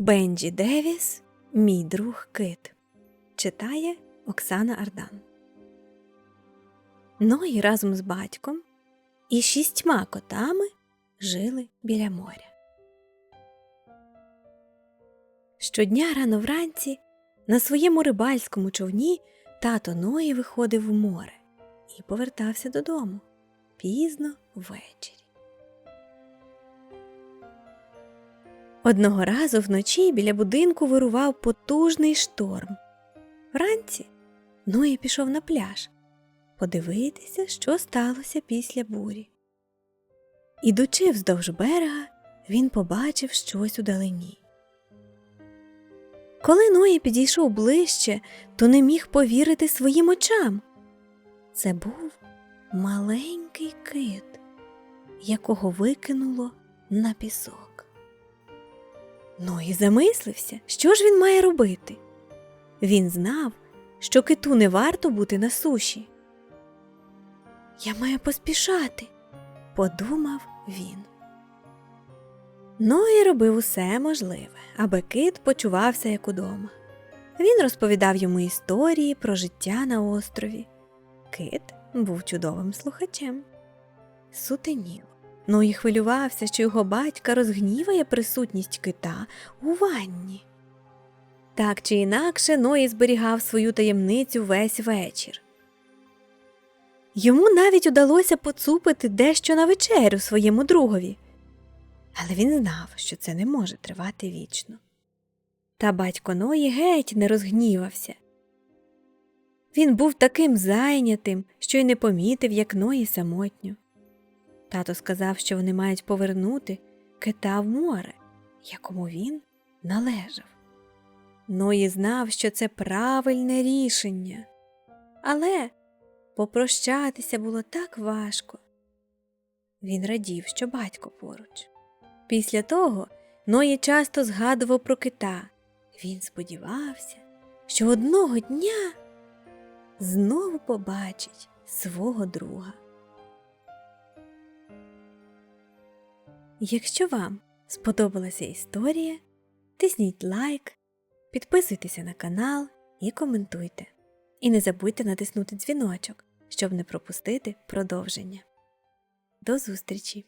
Бенджі Девіс, мій друг кит. Читає Оксана Ардан. Ной разом з батьком і шістьма котами жили біля моря. Щодня рано вранці на своєму рибальському човні тато Ної виходив в море і повертався додому пізно ввечері. Одного разу вночі біля будинку вирував потужний шторм. Вранці Ноя пішов на пляж подивитися, що сталося після бурі. Ідучи вздовж берега, він побачив щось удалині. Коли Ноя підійшов ближче, то не міг повірити своїм очам. Це був маленький кит, якого викинуло на пісок. Ной замислився, що ж він має робити. Він знав, що киту не варто бути на суші. Я маю поспішати, подумав він. Ной робив усе можливе, аби кит почувався як удома. Він розповідав йому історії про життя на острові. Кит був чудовим слухачем. Сутеніло. Ной хвилювався, що його батька розгніває присутність кита у ванні. Так чи інакше Ной зберігав свою таємницю весь вечір. Йому навіть удалося поцупити дещо на вечерю своєму другові, але він знав, що це не може тривати вічно. Та батько Ної геть не розгнівався. Він був таким зайнятим, що й не помітив, як Ної самотньо. Тато сказав, що вони мають повернути кита в море, якому він належав. Ної знав, що це правильне рішення, але попрощатися було так важко. Він радів, що батько поруч. Після того Ної часто згадував про кита. Він сподівався, що одного дня знову побачить свого друга. Якщо вам сподобалася історія, тисніть лайк, підписуйтеся на канал і коментуйте. І не забудьте натиснути дзвіночок, щоб не пропустити продовження. До зустрічі!